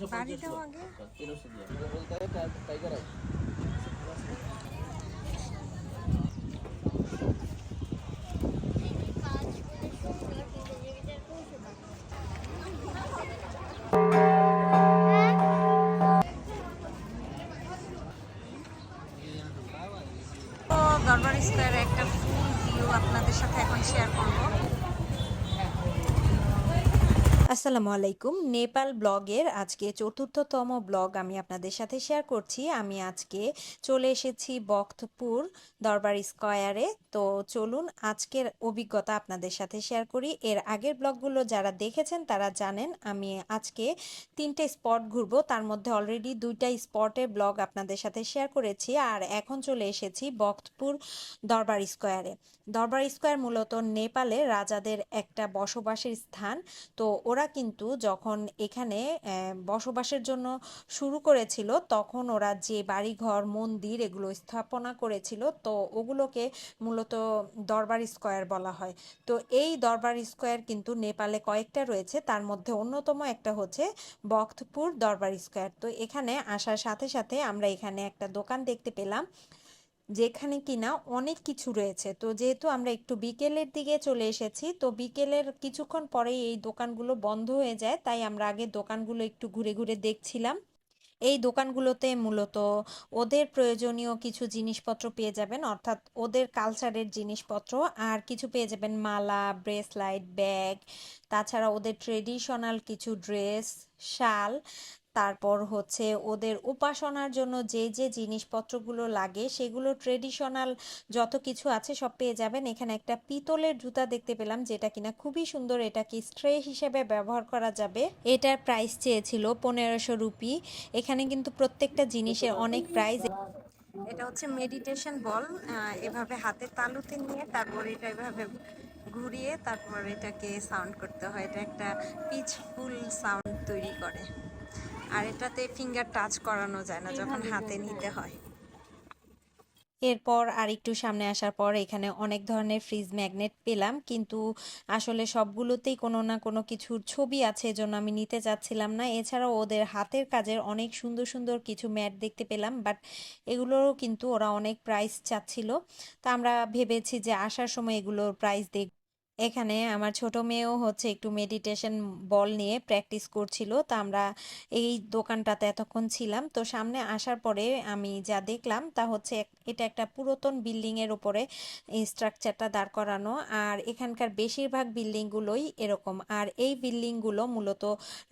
তেরোশো বাড়ি পঞ্চাশ আগে হবে টাইগার দরবার স্কোয়ারে একটা ফুল ভিউ আপনাদের সাথে এখন শেয়ার করব। আসসালামু আলাইকুম। নেপাল ব্লগের আজকে চতুর্থতম ব্লগ আমি আপনাদের সাথে শেয়ার করছি। আমি আজকে চলে এসেছি বক্তপুর দরবার স্কয়ারে তো চলুন আজকের অভিজ্ঞতা আপনাদের সাথে শেয়ার করি। এর আগের ব্লগগুলো যারা দেখেছেন তারা জানেন আমি আজকে তিনটে স্পট ঘুরবো। তার মধ্যে অলরেডি দুইটা স্পটের ব্লগ আপনাদের সাথে শেয়ার করেছি। আর এখন চলে এসেছি বক্তপুর দরবার স্কয়ারে দরবার স্কয়ার মূলত নেপালে রাজাদের একটা বসবাসের স্থান। তো ওরা কিন্তু যখন এখানে বসবাসের জন্য শুরু করেছিল, তখন ওরা যে বাড়িঘর, মন্দির এগুলো স্থাপনা করেছিল, তো ওগুলোকে মূলত দরবার স্কোয়ার বলা হয়। তো এই দরবার স্কোয়ার কিন্তু নেপালে কয়েকটা রয়েছে, তার মধ্যে অন্যতম একটা হচ্ছে বক্তপুর দরবার স্কোয়ার। তো এখানে আসার সাথে সাথে আমরা এখানে একটা দোকান দেখতে পেলাম যেখানে কিনা অনেক কিছু রয়েছে। তো যেহেতু আমরা একটু বিকেলের দিকে চলে এসেছি, তো বিকেলের কিছুক্ষণ পরেই এই দোকানগুলো বন্ধ হয়ে যায়, তাই আমরা আগে দোকানগুলো একটু ঘুরে ঘুরে দেখছিলাম। এই দোকানগুলোতে মূলত ওদের প্রয়োজনীয় কিছু জিনিসপত্র পেয়ে যাবেন, অর্থাৎ ওদের কালচারের জিনিসপত্র, আর কিছু পেয়ে যাবেন মালা, ব্রেসলাইট, ব্যাগ, তাছাড়া ওদের ট্রেডিশনাল কিছু ড্রেস, শাল। তারপর হচ্ছে ওদের উপাসনার জন্য যে যে জিনিসপত্রগুলো লাগে সেগুলো ট্রেডিশনাল যত কিছু আছে সব পেয়ে যাবেন। এখানে একটা পিতলের জুতা দেখতে পেলাম যেটা কিনা খুবই সুন্দর এটাকে স্ট্রে হিসেবে ব্যবহার করা যাবে। এটার প্রাইস চেয়েছিল পনেরোশো রুপি। এখানে কিন্তু প্রত্যেকটা জিনিসের অনেক প্রাইস এটা হচ্ছে মেডিটেশন বল এভাবে হাতে তালুতে নিয়ে তারপর এটা এভাবে ঘুরিয়ে তারপর এটাকে সাউন্ড করতে হয়। এটা একটা পিচফুল সাউন্ড তৈরি করে। আর এটাতে ফিঙ্গার টাচ করানো যায় না যখন হাতে নিতে হয়। এরপর আর একটু সামনে আসার পর এখানে অনেক ধরনের ফ্রিজ ম্যাগনেট পেলাম কিন্তু আসলে সবগুলোতেই কোনো না কোনো কিছুর ছবি আছে এজন্য আমি নিতে চাচ্ছিলাম না। এছাড়াও ওদের হাতের কাজের অনেক সুন্দর সুন্দর কিছু ম্যাট দেখতে পেলাম বাট এগুলোরও কিন্তু ওরা অনেক প্রাইস চাচ্ছিল। তা আমরা ভেবেছি যে আসার সময় এগুলোর প্রাইস দেখব। এখানে আমার ছোট মেয়েও হচ্ছে একটু মেডিটেশন বল নিয়ে প্র্যাকটিস করছিল। তা আমরা এই দোকানটাতে এতক্ষণ ছিলাম। তো সামনে আসার পরে আমি যা দেখলাম তা হচ্ছে এটা একটা পুরাতন বিল্ডিং এর উপরে স্ট্রাকচারটা দাঁড় করানো। আর এখানকার বেশিরভাগ বিল্ডিংগুলোই এরকম। আর এই বিল্ডিংগুলো মূলত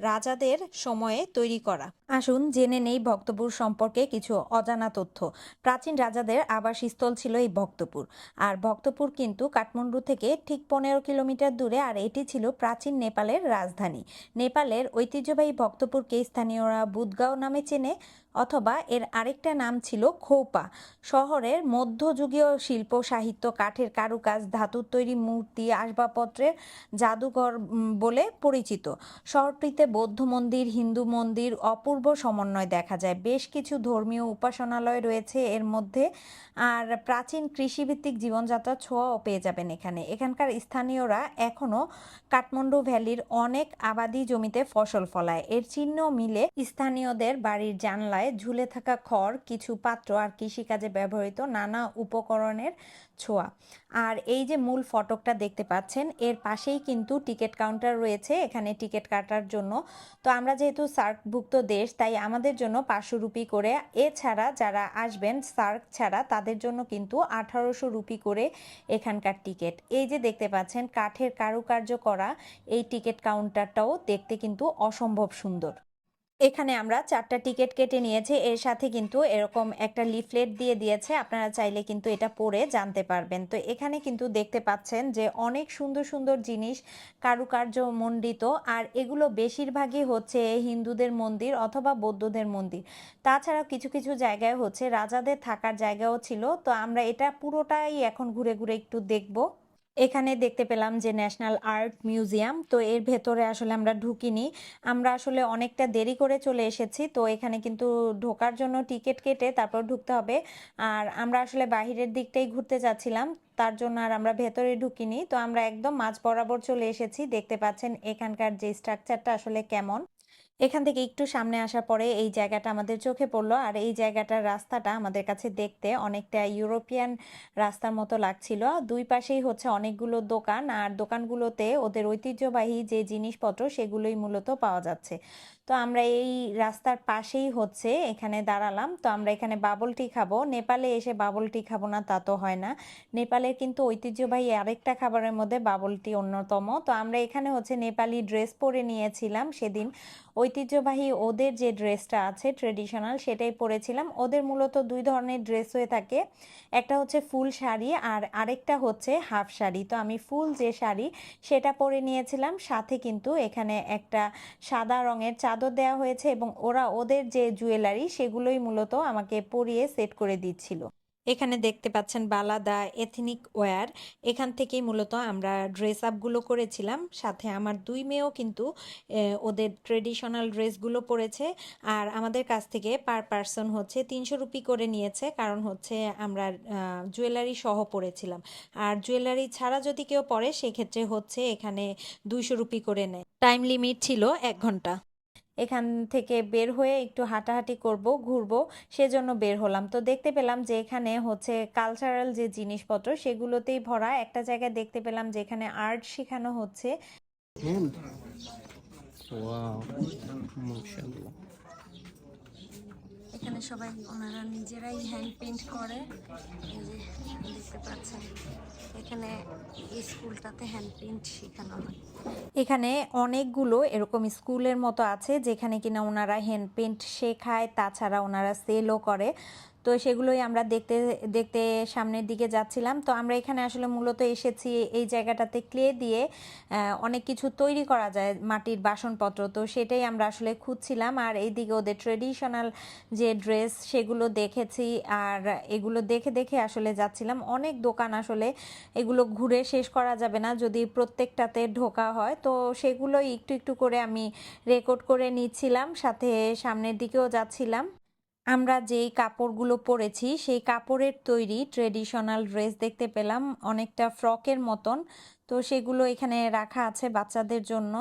রাজাদের সময়ে তৈরি করা। আসুন জেনে নেই ভক্তপুর সম্পর্কে কিছু অজানা তথ্য। প্রাচীন রাজাদের আবাসস্থল ছিল এই ভক্তপুর। আর ভক্তপুর কিন্তু কাঠমান্ডু থেকে ঠিক পনেরো কিলোমিটার দূরে আর এটি ছিল প্রাচীন নেপালের রাজধানী। নেপালের ঐতিহ্যবাহী ভক্তপুরকে স্থানীয়রা বুদগাঁও নামে চেনে। অথবা এর আরেকটা নাম ছিল খোপা। শহরের মধ্যযুগীয় শিল্প, সাহিত্য, কাঠের কারুকাজ, ধাতুর তৈরি মূর্তি, আসবাবপত্রের জাদুঘর বলে পরিচিত। শহরটিতে বৌদ্ধ মন্দির, হিন্দু মন্দির, অপূর্ব সমন্বয় দেখা যায়। বেশ কিছু ধর্মীয় উপাসনালয় রয়েছে এর মধ্যে, আর প্রাচীন কৃষিভিত্তিক জীবনযাত্রার ছোঁয়াও পেয়ে যাবেন এখানে। এখানকার স্থানীয়রা এখনও কাঠমান্ডু ভ্যালির অনেক আবাদি জমিতে ফসল ফলায়। এর চিহ্ন মিলে স্থানীয়দের বাড়ির জানলায় ঝুলে থাকা খড়, কিছু পাত্র আর কৃষিকাজে ব্যবহৃত নানা উপকরণের ছোঁয়া। আর এই যে মূল ফটকটা দেখতে পাচ্ছেন, এর পাশেই কিন্তু টিকিট কাউন্টার রয়েছে, এখানে টিকিট কাটার জন্য। তো আমরা যেহেতু সার্কভুক্ত দেশ, তাই আমাদের জন্য পাঁচশো রুপি করে। এছাড়া যারা আসবেন সার্ক ছাড়া, তাদের জন্য কিন্তু আঠারোশো রুপি করে এখানকার টিকিট। এই যে দেখতে পাচ্ছেন, কাঠের কারুকার্য করা এই টিকিট কাউন্টারটাও দেখতে কিন্তু অসম্ভব সুন্দর। এখানে আমরা চারটা টিকিট কেটে নিয়েছি। এর সাথে কিন্তু এরকম একটা লিফলেট দিয়ে দিয়েছে। আপনারা চাইলে কিন্তু এটা পড়ে জানতে পারবেন। তো এখানে কিন্তু দেখতে পাচ্ছেন যে অনেক সুন্দর সুন্দর জিনিস কারুকার্য মণ্ডিত। আর এগুলো বেশিরভাগই হচ্ছে হিন্দুদের মন্দির অথবা বৌদ্ধদের মন্দির। তাছাড়াও কিছু কিছু জায়গায় হচ্ছে রাজাদের থাকার জায়গাও ছিল। তো আমরা এটা পুরোটাই এখন ঘুরে ঘুরে একটু দেখব। এখানে দেখতে পেলাম যে ন্যাশনাল আর্ট মিউজিয়াম তো এর ভেতরে আসলে আমরা ঢুকিনি। আমরা আসলে অনেকটা দেরি করে চলে এসেছি, তো এখানে কিন্তু ঢোকার জন্য টিকিট কেটে তারপর ঢুকতে হবে। আর আমরা আসলে বাহিরের দিকটাই ঘুরতে যাচ্ছিলাম, তার জন্য আর আমরা ভেতরে ঢুকিনি। তো আমরা একদম মাঝ বরাবর চলে এসেছি, দেখতে পাচ্ছেন এখানকার যে স্ট্রাকচারটা আসলে কেমন। এখান থেকে একটু সামনে আসার পরে এই জায়গাটা আমাদের চোখে পড়ল। আর এই জায়গাটার রাস্তাটা আমাদের কাছে দেখতে অনেকটা ইউরোপিয়ান রাস্তার মতো লাগছিল। দুই পাশেই হচ্ছে অনেকগুলো দোকান, আর দোকানগুলোতে ওদের ঐতিহ্যবাহী যে জিনিসপত্র, সেগুলোই মূলত পাওয়া যাচ্ছে। তো আমরা এই রাস্তার পাশেই হচ্ছে এখানে দাঁড়ালাম। তো আমরা এখানে বাবল টি খাব। নেপালে এসে বাবল টি খাব না, তা তো হয় না। নেপালের কিন্তু ঐতিহ্যবাহী আরেকটা খাবারের মধ্যে বাবল টি অন্যতম। তো আমরা এখানে হচ্ছে নেপালি ড্রেস পরে নিয়েছিলাম সেদিন। ঐতিহ্যবাহী ওদের যে ড্রেসটা আছে ট্রেডিশনাল সেটাই পরেছিলাম। ওদের মূলত দুই ধরনের ড্রেস হয়ে থাকে। একটা হচ্ছে ফুল শাড়ি আর আরেকটা হচ্ছে হাফ শাড়ি। তো আমি ফুল যে শাড়ি, সেটা পরে নিয়েছিলাম। সাথে কিন্তু এখানে একটা সাদা রঙের চাদর দেওয়া হয়েছে এবং ওরা ওদের যে জুয়েলারি সেগুলোই মূলত আমাকে পরিয়ে সেট করে দিচ্ছিল। এখানে দেখতে পাচ্ছেন বালা বালাদা এথনিক ওয়্যার। এখান থেকেই মূলত আমরা ড্রেস আপগুলো করেছিলাম। সাথে আমার দুই মেয়েও কিন্তু ওদের ট্রেডিশনাল ড্রেসগুলো পরেছে। আর আমাদের কাছ থেকে পার পার্সন হচ্ছে তিনশো রুপি করে নিয়েছে। কারণ হচ্ছে আমরা জুয়েলারি সহ পরেছিলাম। আর জুয়েলারি ছাড়া যদি কেউ পরে, সেক্ষেত্রে হচ্ছে এখানে দুইশো রুপি করে নেয়। টাইম লিমিট ছিল এক ঘণ্টা। এখান থেকে বের হয়ে একটু হাঁটাহাঁটি করব ঘুরব সেজন্য বের হলাম তো দেখতে পেলাম যে এখানে হচ্ছে কালচারাল যে জিনিসপত্র সেগুলোতেই ভরা একটা জায়গায় দেখতে পেলাম যে এখানে আর্ট শেখানো হচ্ছে. Wow. মাশাআল্লাহ এখানে সবাই ওনারা নিজেরাই হ্যান্ড পেন্ট করে। এই যে দেখতে পাচ্ছেন, এখানে স্কুলটাতে হ্যান্ড পেন্ট শেখানো হয়। এখানে অনেকগুলো এরকম স্কুলের মতো আছে যেখানে কিনা ওনারা হ্যান্ড পেন্ট শেখায়, তাছাড়া ওনারা সেলও করে। তো সেগুলোই আমরা দেখতে দেখতে সামনের দিকে যাচ্ছিলাম। তো আমরা এখানে আসলে মূলত এসেছি এই জায়গাটাতে ক্লে দিয়ে অনেক কিছু তৈরি করা যায় মাটির বাসনপত্র। তো সেটাই আমরা আসলে খুঁজছিলাম। আর এইদিকে ওদের ট্রেডিশনাল যে ড্রেস সেগুলো দেখেছি। আর এগুলো দেখে দেখে আসলে যাচ্ছিলাম। অনেক দোকান আসলে এগুলো ঘুরে শেষ করা যাবে না যদি প্রত্যেকটাতে ঢোকা হয়। তো সেগুলোই একটু একটু করে আমি রেকর্ড করে নিচ্ছিলাম। সাথে সামনের দিকেও যাচ্ছিলাম। আমরা যেই কাপড়গুলো পরেছি, সেই কাপড়ের তৈরি ট্রেডিশনাল ড্রেস দেখতে পেলাম, অনেকটা ফ্রকের মতন। তো সেগুলো এখানে রাখা আছে বাচ্চাদের জন্য।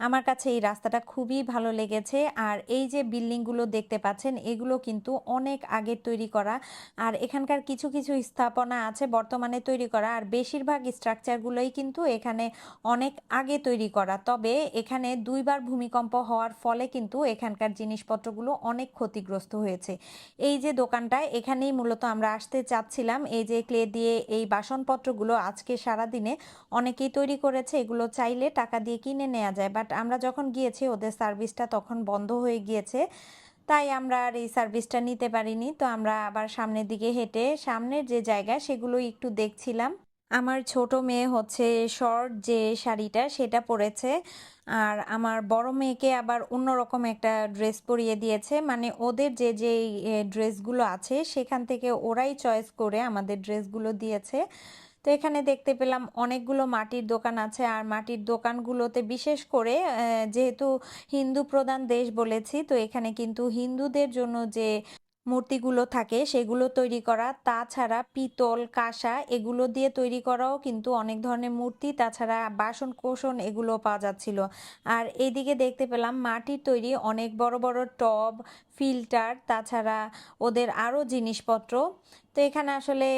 আমার কাছে এই রাস্তাটা খুবই ভালো লেগেছে। আর এই যে বিল্ডিংগুলো দেখতে পাচ্ছেন, এগুলো কিন্তু অনেক আগে তৈরি করা। আর এখানকার কিছু কিছু স্থাপনা আছে বর্তমানে তৈরি করা। আর বেশিরভাগ স্ট্রাকচারগুলোই কিন্তু এখানে অনেক আগে তৈরি করা। তবে এখানে দুইবার ভূমিকম্প হওয়ার ফলে কিন্তু এখানকার জিনিসপত্রগুলো অনেক ক্ষতিগ্রস্ত হয়েছে। এই যে দোকানটায় এখানেই মূলত আমরা আসতে চাচ্ছিলাম। এই যে ক্লে দিয়ে এই বাসনপত্রগুলো আজকে সারা দিনে অনেকেই তৈরি করেছে। এগুলো চাইলে টাকা দিয়ে কিনে নেওয়া যায়। বাট আমরা যখন গিয়েছি, ওদের সার্ভিসটা তখন বন্ধ হয়ে গিয়েছে। তাই আমরা আর এই সার্ভিসটা নিতে পারিনি। তো আমরা আবার সামনের দিকে হেঁটে সামনের যে জায়গা সেগুলো একটু দেখছিলাম। আমার ছোট মেয়ে হচ্ছে শর্ট যে শাড়িটা, সেটা পরেছে। আর আমার বড় মেয়েকে আবার অন্যরকম একটা ড্রেস পরিয়ে দিয়েছে। মানে ওদের যে যে ড্রেসগুলো আছে, সেখান থেকে ওরাই চয়েস করে আমাদের ড্রেসগুলো দিয়েছে। তো এখানে দেখতে পেলাম অনেকগুলো মাটির দোকান আছে। আর মাটির দোকানগুলোতে বিশেষ করে যেহেতু হিন্দু প্রধান দেশ বলেছি, তো এখানে কিন্তু হিন্দুদের জন্য যে মূর্তিগুলো থাকে, সেগুলো তৈরি করা। তাছাড়া পিতল, কাঁসা এগুলো দিয়ে তৈরি করাও কিন্তু অনেক ধরনের মূর্তি। তাছাড়া বাসন কোসন এগুলো পাওয়া যাচ্ছিল। আর এইদিকে দেখতে পেলাম মাটির তৈরি অনেক বড় বড় টব, ফিল্টার, তাছাড়া ওদের আরও জিনিসপত্র। তো এখানে আসলে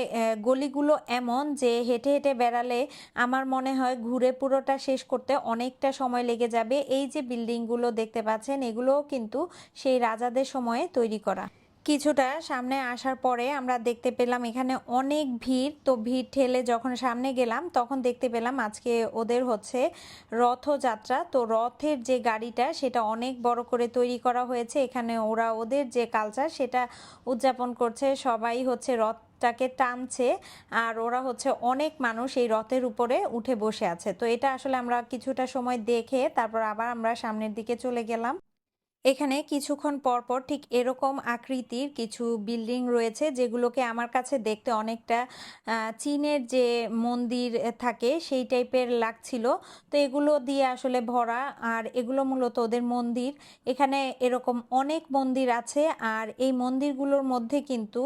গলিগুলো এমন যে হেঁটে হেঁটে বেড়ালে আমার মনে হয় ঘুরে পুরোটা শেষ করতে অনেকটা সময় লেগে যাবে। এই যে বিল্ডিংগুলো দেখতে পাচ্ছেন, এগুলোও কিন্তু সেই রাজাদের সময়ে তৈরি করা। কিছুটা সামনে আসার পরে আমরা দেখতে পেলাম এখানে অনেক ভিড়। তো ভিড় ঠেলে যখন সামনে গেলাম, তখন দেখতে পেলাম আজকে ওদের হচ্ছে রথযাত্রা। তো রথের যে গাড়িটা, সেটা অনেক বড় করে তৈরি করা হয়েছে। এখানে ওরা ওদের যে কালচার সেটা উদযাপন করছে। সবাই হচ্ছে রথ রথটাকে টানছে আর ওরা হচ্ছে অনেক মানুষ এই রথের উপরে উঠে বসে আছে। তো এটা আসলে আমরা কিছুটা সময় দেখে তারপর আবার আমরা সামনের দিকে চলে গেলাম। এখানে কিছুক্ষণ পর পর ঠিক এরকম আকৃতির কিছু বিল্ডিং রয়েছে যেগুলোকে আমার কাছে দেখতে অনেকটা চীনের যে মন্দির থাকে সেই টাইপের লাগছিল। তো এগুলো দিয়ে আসলে ভরা আর এগুলো মূলত ওদের মন্দির। এখানে এরকম অনেক মন্দির আছে আর এই মন্দিরগুলোর মধ্যে কিন্তু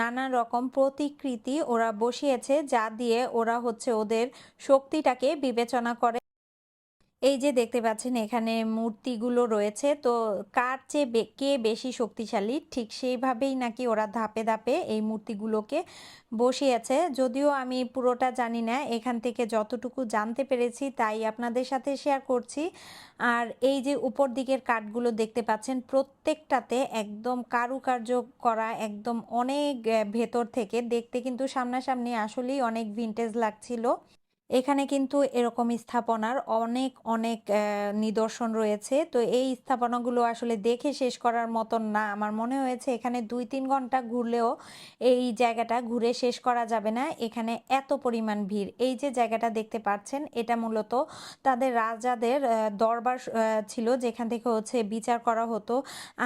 নানা রকম প্রতিকৃতি ওরা বসিয়েছে যা দিয়ে ওরা হচ্ছে ওদের শক্তিটাকে বিবেচনা করে। এই যে দেখতে পাচ্ছেন, এখানে মূর্তিগুলো রয়েছে। তো কার চেয়ে কে বেশি শক্তিশালী? ঠিক সেইভাবেই নাকি ওরা ধাপে ধাপে এই মূর্তিগুলোকে বসিয়েছে যদিও আমি পুরোটা জানি না, এখান থেকে যতটুকু জানতে পেরেছি তাই আপনাদের সাথে শেয়ার করছি। আর এই যে উপর দিকের কাঠগুলো দেখতে পাচ্ছেন, প্রত্যেকটাতে একদম কারুকার্য করা, একদম অনেক ভেতর থেকে। দেখতে কিন্তু সামনাসামনি আসলেই অনেক ভিনটেজ লাগছিল। এখানে কিন্তু এরকম স্থাপনার অনেক অনেক নিদর্শন রয়েছে। তো এই স্থাপনাগুলো আসলে দেখে শেষ করার মতন না। আমার মনে হয়েছে এখানে দুই তিন ঘণ্টা ঘুরলেও এই জায়গাটা ঘুরে শেষ করা যাবে না। এখানে এত পরিমাণ ভিড়। এই যে জায়গাটা দেখতে পাচ্ছেন, এটা মূলত তাদের রাজাদের দরবার ছিল যেখান থেকে হচ্ছে বিচার করা হতো।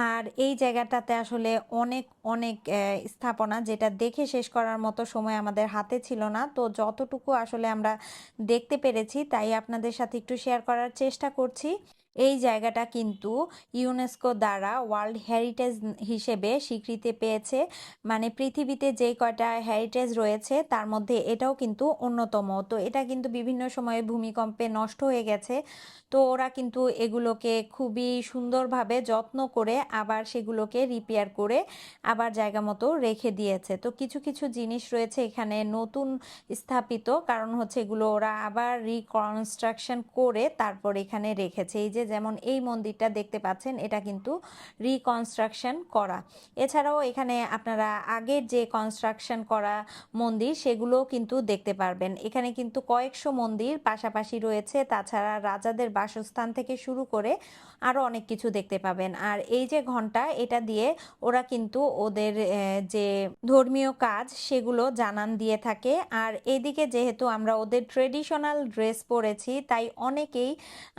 আর এই জায়গাটাতে আসলে অনেক অনেক স্থাপনা যেটা দেখে শেষ করার মতো সময় আমাদের হাতে ছিল না। তো যতটুকু আসলে আমরা দেখতে পেরেছি তাই আপনাদের সাথে একটু শেয়ার করার চেষ্টা করছি। এই জায়গাটা কিন্তু ইউনেস্কো দ্বারা ওয়ার্ল্ড হেরিটেজ হিসেবে স্বীকৃতি পেয়েছে। মানে পৃথিবীতে যে কয়টা হেরিটেজ রয়েছে, তার মধ্যে এটাও কিন্তু অন্যতম। তো এটা কিন্তু বিভিন্ন সময়ে ভূমিকম্পে নষ্ট হয়ে গেছে। তো ওরা কিন্তু এগুলোকে খুবই সুন্দরভাবে যত্ন করে আবার সেগুলোকে রিপেয়ার করে আবার জায়গা মতো রেখে দিয়েছে। তো কিছু কিছু জিনিস রয়েছে এখানে নতুন স্থাপিত। কারণ হচ্ছে এগুলো ওরা আবার রিকনস্ট্রাকশন করে তারপর এখানে রেখেছে। এই যে যেমন এই মন্দিরটা দেখতে পাচ্ছেন, এটা কিন্তু রিকনস্ট্রাকশন করা। এছাড়াও এখানে আপনারা আগের যে কনস্ট্রাকশন করা মন্দির, সেগুলোও কিন্তু দেখতে পারবেন। এখানে কিন্তু কয়েকশো মন্দির পাশাপাশি রয়েছে। তাছাড়া রাজাদের বাসস্থান থেকে শুরু করে আরও অনেক কিছু দেখতে পাবেন। আর এই যে ঘণ্টা, এটা দিয়ে ওরা কিন্তু ওদের যে ধর্মীয় কাজ, সেগুলো জানান দিয়ে থাকে। আর এদিকে যেহেতু আমরা ওদের ট্রেডিশনাল ড্রেস পরেছি, তাই অনেকেই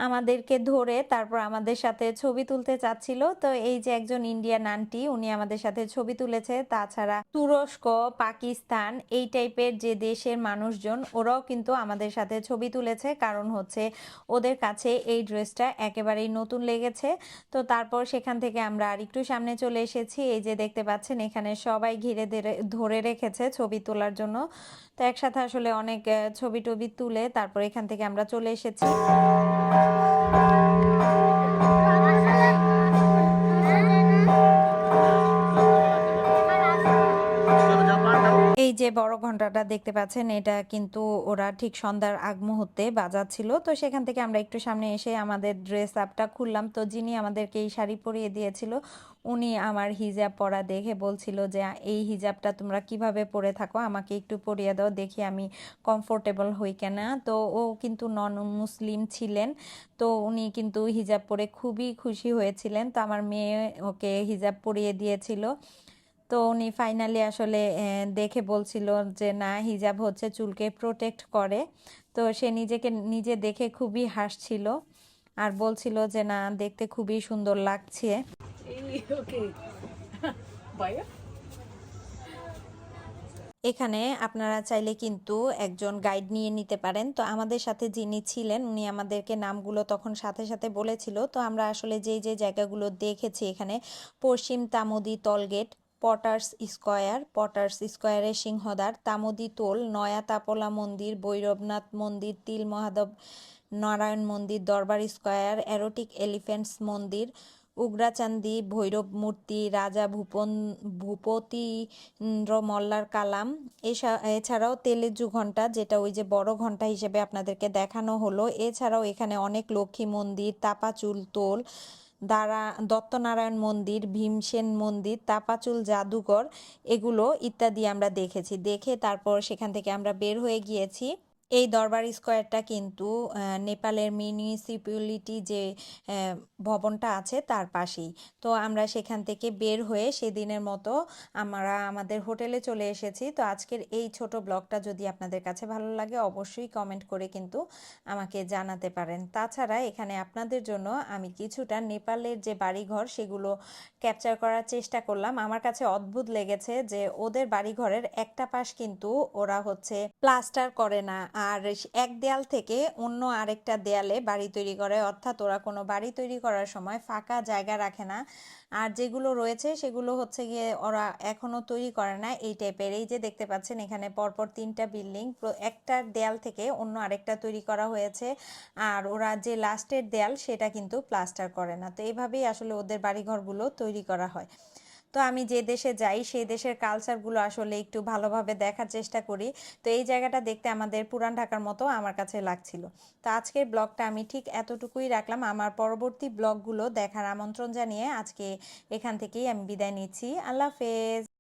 আমাদেরকে ধরে তারপর আমাদের সাথে ছবি তুলতে চাচ্ছিল। তো এই যে একজন ইন্ডিয়ান আন্টি উনি আমাদের সাথে ছবি তুলেছে। তাছাড়া তুরস্ক, পাকিস্তান এই টাইপের যে দেশের মানুষজন, ওরাও কিন্তু আমাদের সাথে ছবি তুলেছে। কারণ হচ্ছে ওদের কাছে এই ড্রেসটা একেবারেই নতুন লেগেছে। তো তারপর সেখান থেকে আমরা আর একটু সামনে চলে এসেছি। এই যে দেখতে পাচ্ছেন, এখানে সবাই ঘিরে ধরে- ধরে রেখেছে ছবি তোলার জন্য। তো একসাথে আসলে অনেক ছবি টবি তুলে তারপর এখান থেকে আমরা চলে এসেছি। এই যে বড় ঘন্টাটা দেখতে পাচ্ছেন, এটা কিন্তু ওরা ঠিক সন্ধ্যার আগ মুহূর্তে বাজাচ্ছিল। তো সেখান থেকে আমরা একটু সামনে এসে আমাদের ড্রেস আপটা খুললাম। তো যিনি আমাদেরকে এই শাড়ি পরিয়ে দিয়েছিল উনি আমার হিজাব পরা দেখে বলছিল যে, এই হিজাবটা তোমরা কীভাবে পরে থাকো? আমাকে একটু পরিয়ে দাও, দেখি আমি কমফোর্টেবল হই কিনা। তো ও কিন্তু নন মুসলিম ছিলেন। তো উনি কিন্তু হিজাব পরে খুবই খুশি হয়েছিলেন। তো আমার মেয়ে ওকে হিজাব পরিয়ে দিয়েছিল। তো উনি ফাইনালি আসলে দেখে বলছিল যে, না, হিজাব হচ্ছে চুলকে প্রোটেক্ট করে। তো সে নিজেকে, নিজে দেখে খুবই হাসছিল। আর বলছিল যে, না, দেখতে খুবই সুন্দর লাগছে। এখানে আপনারা চাইলে কিন্তু একজন গাইড নিয়ে নিতে পারেন। তো আমাদের সাথে যিনি ছিলেন, উনি আমাদেরকে নামগুলো তখন সাথে সাথে বলেছিল। তো আমরা আসলে যেই যে জায়গাগুলো দেখেছি এখানে, পশ্চিম তামদি টলগেট পটার্স স্কয়ার পটার্স স্কয়ারের সিংহদ্বার, তামদি তোল নয়া তাপলা মন্দির, ভৈরবনাথ মন্দির, তিল মহাদেব, নারায়ণ মন্দির, দরবার স্কোয়ার, এরোটিক এলিফ্যান্টস মন্দির উগ্রাচান্দি ভৈরব মূর্তি রাজা ভূপন ভূপতিন্দ্র মল্লার কালাম। এছা- এছাড়াও তেলেজু ঘণ্টা, যেটা ওই যে বড় ঘণ্টা হিসেবে আপনাদেরকে দেখানো হলো। এছাড়াও এখানে অনেক লক্ষ্মী মন্দির, তাপাচুল তোল, দ্বারা, দত্তনারায়ণ মন্দির, ভীমসেন মন্দির, তাপাচুল জাদুঘর, এগুলো ইত্যাদি আমরা দেখেছি। দেখে তারপর সেখান থেকে আমরা বের হয়ে গিয়েছি। এই দরবার স্কোয়ারটা কিন্তু নেপালের মিউনিসিপ্যালিটি যে ভবনটা আছে তার পাশেই। তো আমরা সেখান থেকে বের হয়ে সেদিনের মতো আমরা আমাদের হোটেলে চলে এসেছি। তো আজকের এই ছোট ব্লগটা যদি আপনাদের কাছে ভালো লাগে, অবশ্যই কমেন্ট করে কিন্তু আমাকে জানাতে পারেন। তাছাড়া এখানে আপনাদের জন্য আমি কিছুটা নেপালের যে বাড়িঘর, সেগুলো ক্যাপচার করার চেষ্টা করলাম। আমার কাছে অদ্ভুত লেগেছে যে, ওদের বাড়িঘরের একটা পাশ কিন্তু ওরা হচ্ছে প্লাস্টার করে না। আর এক দেয়াল থেকে অন্য আরেকটা দেয়ালে বাড়ি তৈরি করে, অর্থাৎ ওরা কোনো বাড়ি তৈরি করার সময় ফাঁকা জায়গা রাখে না। আর যেগুলো রয়েছে সেগুলো হচ্ছে গিয়ে ওরা এখনও তৈরি করে না এই টাইপের। এই যে দেখতে পাচ্ছেন এখানে পরপর তিনটা বিল্ডিং একটা দেয়াল থেকে অন্য আরেকটা তৈরি করা হয়েছে। আর ওরা যে লাস্টের দেয়াল সেটা কিন্তু প্লাস্টার করে না। তো এইভাবেই আসলে ওদের বাড়িঘরগুলো তৈরি করা হয়। তো আমি যে দেশে যাই, সেই দেশের কালচারগুলো আসলে একটু ভালোভাবে দেখার চেষ্টা করি। তো এই জায়গাটা দেখতে আমাদের পুরান ঢাকার মতো আমার কাছে লাগছিল। তো আজকের ব্লগটা আমি ঠিক এতটুকুই রাখলাম। আমার পরবর্তী ব্লগগুলো দেখার আমন্ত্রণ জানিয়ে আজকে এখান থেকেই আমি বিদায় নিচ্ছি। আল্লাহ হাফেজ।